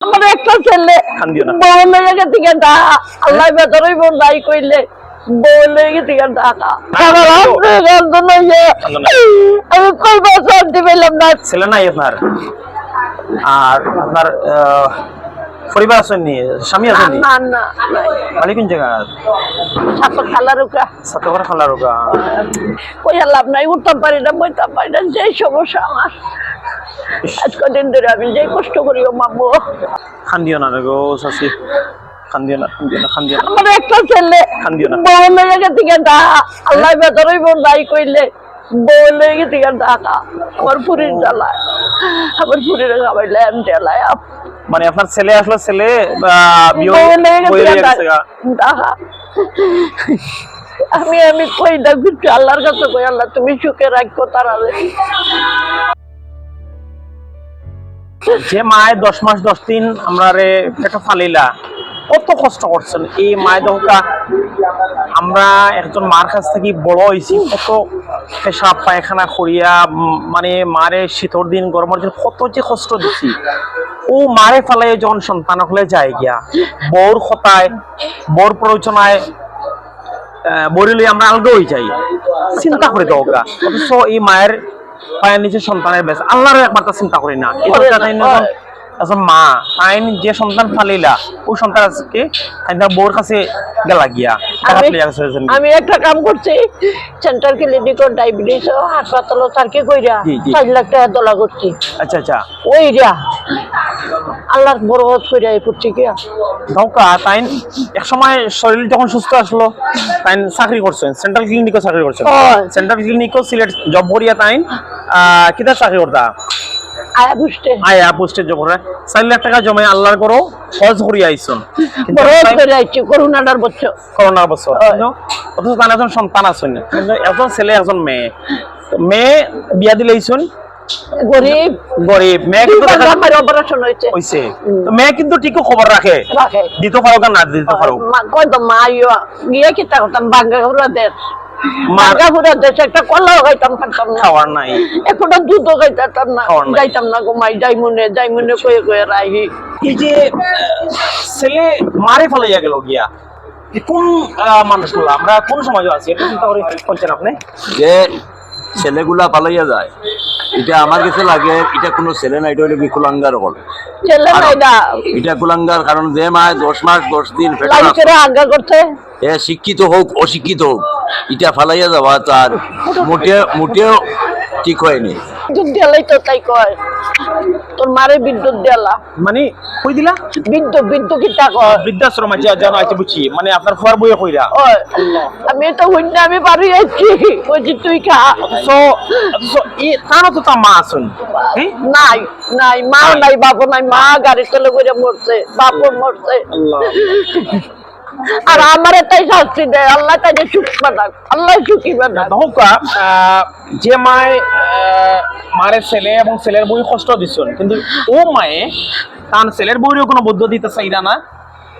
আমার একটা ছেলে বউ আল্লাহ কইলে বউ। আমি না। ছেলে নাই আপনার? আর আপনার পরিবার আছেননি স্বামী আছেননি না? না নাই। বাড়ি কোন জায়গা? সাপা খালার উকা সাতকর কই লাভ নাই উঠতাম পারি না বইতাম পারি না যে সমস্যা আমার। আজ কদিন ধরে আমি যে কষ্ট করি ও মামু খান্দিও না গো শাশি খান্দিও না খান্দিও না খান্দিও না। আমার একটা ছেলে কান্দিও না। বউ লেগে থেকে ঢাকা। আল্লাহ বেতরই বোন দাই কইলে বউ লেগে থেকে ঢাকা। আমার পুরীর জ্বালায় আমার পুরীর খাবাইলে আমি জ্বালায়। মানে আপনার ছেলে আসলে ছেলে আমি আমি কই কিছু আল্লাহর কাছে কই আল্লাহ তুমি সুখে রাখো তারা যে মায় দশ মাস, দশ দিন আমরা রে একটা ফালিলা, কত কষ্ট করছেন? এই মায় দহকা আমরা একজন মার কাছ থেকে বড় হয়েছি, কত পেশাব পায়খানা করিয়া মানে মারে শীতর দিন, গরমের দিন কত যে কষ্ট দিছি। ও মারে ফেলাই যখন সন্তান হলে যায় গিয়া, বউর খতায় বউর প্ররোচনায় বরিলে আমরা আলগা হয়ে যাই। চিন্তা করে দরকার অথচ এই মায়ের পায়ের নিচে সন্তানের বেশ। আল্লাহর একবার তা চিন্তা করি না। একজন মা আইন যে সন্তান ফালিলা ওই সন্তান আজকে তার বউর কাছে গেলা গিয়া আমি একটা কাম করছি সেন্টার ক্লিনিক ডায়াবেটিস হাসপাতাল সারকে কইরা জি, জি। চার লাখ টাকা দলা করছি। আচ্ছা আচ্ছা। ওইরা আল্লাহর কইরা এই করছি কি নৌকা তাই এক সময় শরীর যখন সুস্থ আসলো তাই চাকরি করছেন সেন্ট্রাল ক্লিনিকও চাকরি করছেন। সেন্ট্রাল ক্লিনিকও সিলেট জব করিয়া তাই কিতা চাকরি করতা? আয়া আয়া জব করে। চার লাখ টাকা জমে আল্লাহর করো হজ করিয়া আইসন। কিন্তু বরকত আইছি করোনার বছর করোনার বছর অথচ তার একজন সন্তান আছেন। কিন্তু একজন ছেলে একজন মেয়ে। মেয়ে বিয়া দিলেইছুন গরিব। গরিব। মেয়ে কিন্তু আমার অপারেশন হয়েছে। হইছে। তো মেয়ে কিন্তু ঠিকও খবর রাখে। রাখে। দিতে পারো না দিতে পারো মা কই তো মা ইয়া গিয়ে কি তা করতাম বাঙ্গা দেশ। একটা কলাও খাইতাম খাইতাম না খাওয়ার নাই। দুধও খাইতাম না। যাইতাম না গো মাই যাই মনে যাই মনে কয়ে কয়ে রাহি এই যে ছেলে মারে ফেলাইয়া গেল গিয়া। কোন আহ, মানুষগুলো? আমরা কোন সমাজে আছি? এটা চিন্তা করে করছেন আপনি? যে ছেলেগুলা পালাইয়া যায় এটা আমার কাছে লাগে এটা কোনো ছেলে না এটা হলো বিকুলাঙ্গার হল এটা কুলাঙ্গার কারণ যে মায় দশ মাস দশ দিন আজ্ঞা এ শিক্ষিত হোক অশিক্ষিত হোক এটা ফালাইয়া যাওয়া তার। মোটে মোটেও ঠিক হয়নি। বিদ্যুৎ দেলাই তো তাই কয়। তোর মারে বিদ্যুৎ দেলা মানে কই দিলা? বিদ্যুৎ বিদ্যুৎ কিটা কয়? বৃদ্ধাশ্রম আছে জানো আছে বুঝছি মানে আপনার ফুয়ার বইয়ে কইরা। ওই, আমি তো হইন আমি পারি যাচ্ছি বলছি তুই খা। সো সো ই তারও তো তার মা আছেন নাই নাই মা নাই। বাবু নাই মা গাড়ি চলে করে মরছে বাপু মরছে আল্লাহ। আর আমার তাই শাস্তি দেয় আল্লাহ সুখ বানাক আল্লাহ সুখী বানাক। নৌকা যে মায় মারের ছেলে এবং ছেলের বই কষ্ট দিচ্ছেন কিন্তু ও মায়ে তার ছেলের বইরও কোনো বুদ্ধ দিতে চাইরা না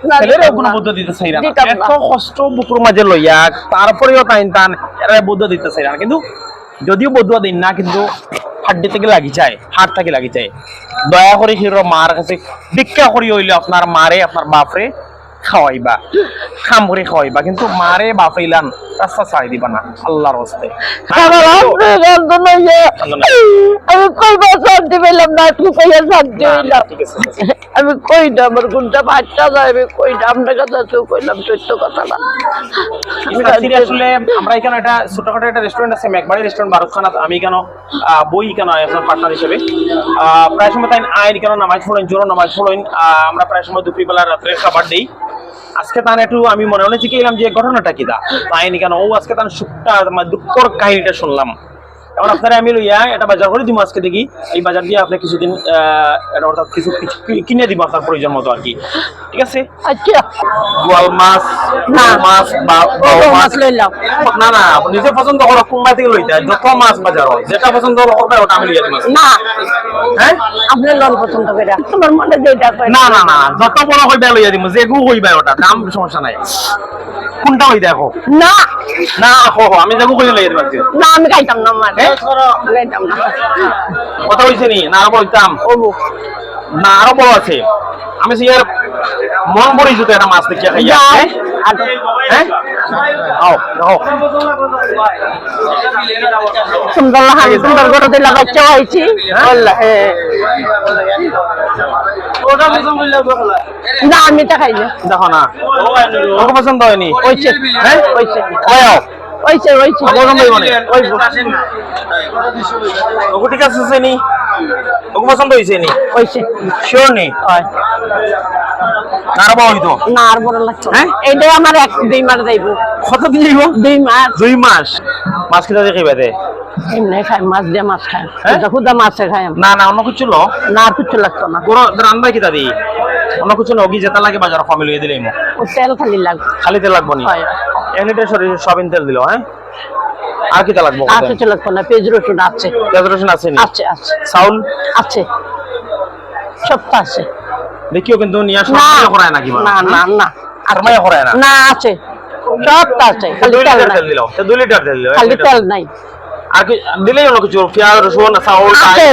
না, ছেলেরও কোনো বুদ্ধ দিতে চাইরা না। এত কষ্ট বুকুর মাঝে লইয়া তারপরেও তাই তান এরা বুদ্ধ দিতে চাইরা না। কিন্তু যদিও দিন না কিন্তু হাড্ডি থেকে লাগি যায় থেকে লাগি যায়। দয়া করে হিরো মার কাছে ভিক্ষা করি হইলে আপনার মারে আপনার বাপরে। খাওয়াইবা খাম করে খাওয়াইবা কিন্তু মারে বাপাইলান রাস্তা ছাড়ি দিবা না আল্লাহর হস্তে। আমি কই বা শান্তি পেলাম না কইয়া শান্তি হইলাম। আমি কই না আমার কোনটা বাচ্চা যায় আমি কই না আপনার কাছে তো কইলাম সত্য কথা না। আসলে আমরা এখানে একটা ছোটখাটো একটা রেস্টুরেন্ট আছে মেঘবাড়ি রেস্টুরেন্ট বারুখানা আমি কেন বই কেন একজন পার্টনার হিসেবে। আহ, প্রায় সময় তাই আইন কেন নামাজ পড়েন জোরো নামাজ পড়েন আমরা প্রায় সময় দুপুরবেলা রাত্রে খাবার দিই। আজকে তার একটু আমি মনে মনে জিজ্ঞেলাম যে ঘটনাটা কি দা? পাইনি কেন ও আজকে তার সুখটা মানে দুঃখর কাহিনীটা শুনলাম। এখন আপনারা আমি লইয়া এটা বাজার করে দিব আজকে দেখি। এই বাজার দিয়ে আপনি কিছুদিন অর্থাৎ কিছু কিনে দিব আপনার প্রয়োজন মতো আর কি। ঠিক আছে? আচ্ছা। গোয়াল মাছ না। মাছ বা মাছ লইলাম না না আপনি নিজে পছন্দ করো কোনবাই থেকে লইতে যত মাছ বাজার হয় যেটা পছন্দ করবে ওটা আমি লিয়ে দিব না। হ্যাঁ? আপনি লোন পছন্দ করে তোমার মনে যেটা না না না যত বড় হইবে লইয়া দিব যে গু হইবে ওটা দাম সমস্যা নাই। কোনটা হই দেখো? না। না হো হো আমি যেগু কইলে লইয়া দিব না আমি খাইতাম না মাছ। হ্যাঁ? না কথা নি? না আর বলতাম। না আরও বড় আছে। আমি মন ভরি জুতো একটা মাছ দেখিয়া খাইয়া। হ্যাঁ? হ্যাঁ? দেখো সুন্দর লাগাই সুন্দর করে দিলা বাচ্চা হয়েছি না আমি তা খাই না। দেখো না। পছন্দ হয়নি? হয়েছে হ্যাঁ? হয়েছে। ওয়াও হয়েছে হয়েছে। না। ওকে ঠিক আছে নি? ওকে পছন্দ হয়েছে নি? হয়েছে। শিওর নি? হয়। আর বড় হইতো? না আর বড় লাগছে হ্যাঁ? এইটাই আমার এক দুই মাস যাইব। কত দিন যাইব? দুই মাস। দুই মাস। মাছ কিনা দেখি বেদে এমনি খাই মাছ দিয়ে মাছ খাই। হ্যাঁ? খুদা মাছে খাই না না অন্য কিছু লো। না আর কিছু লাগতো না। কোনো রান্না কিতা দি? অন্য কিছু লগি যেটা লাগে বাজার কমে লইয়ে দিলে তেল খালি লাগবে। খালি তেল লাগবো নি? হয়। সবিন তেল দিল হ্যাঁ? আর কিতা লাগবো আর কিছু লাগতো না পেঁয়াজ রসুন আছে। পেঁয়াজ রসুন আছে নি? আছে আছে। চাউল? আছে। সব আছে। দেখিও কিন্তু নিয়ে আসা না নাকি না না না ফরমাইয়া করায় না? না আছে। সব আছে খালি তেল তেল দিল দুই লিটার তেল দিল খালি তেল নাই। আর কি দিলেই অন্য কিছু পেঁয়াজ রসুন চাউল আছে।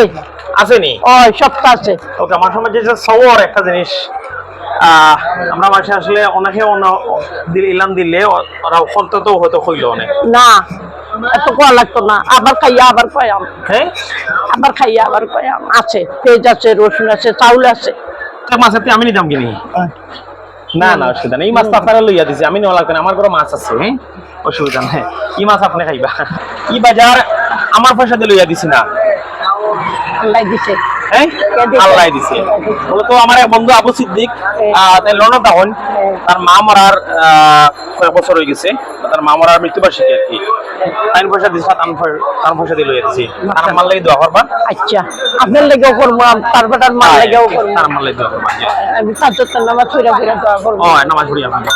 আছে নি? ও সব আছে। ওকে আমার সময় যে সবর একটা জিনিস আমরা মাসে আসলে অনেকে ইলাম দিলে ওরা অন্তত হয়তো হইল অনেক। না এত কোয়া লাগতো না। আবার খাইয়া আবার কয়াম হ্যাঁ আবার খাইয়া আবার কয়াম আছে পেঁয়াজ আছে রসুন আছে চাউল আছে। মাছের আমি নিতাম কিনি না? না অসুবিধা নেই। এই মাছ আপনারা লইয়া দিছে আমি নেওয়া লাগবে না। আমার ঘরে মাছ আছে হ্যাঁ অসুবিধা নেই। এই মাছ আপনি খাইবা? ই বাজার আমার পয়সা দিয়ে লইয়া দিছি না। আল্লাহ দিছে। হ্যাঁ? আল্লাহ দিছে। মূলত আমার এক বন্ধু আবু সিদ্দিক লন্ডন তখন তার মা মরার কয়েক বছর হয়ে গেছে। তার মা মরার মৃত্যুবার্ষিকী আর কি। তাই পয়সা দিছে তার পয়- পয়সা দিয়ে লইয়া দিছি তার আমার লাগে দোয়া করবা। আচ্ছা আপনার লেগেও করব তার বেটার মার লেগেও করব। তার আমার লাগে দোয়া করবা আমি তার নামাজ ফিরে ফিরে দোয়া করব। ও নামাজ পড়ি আপনি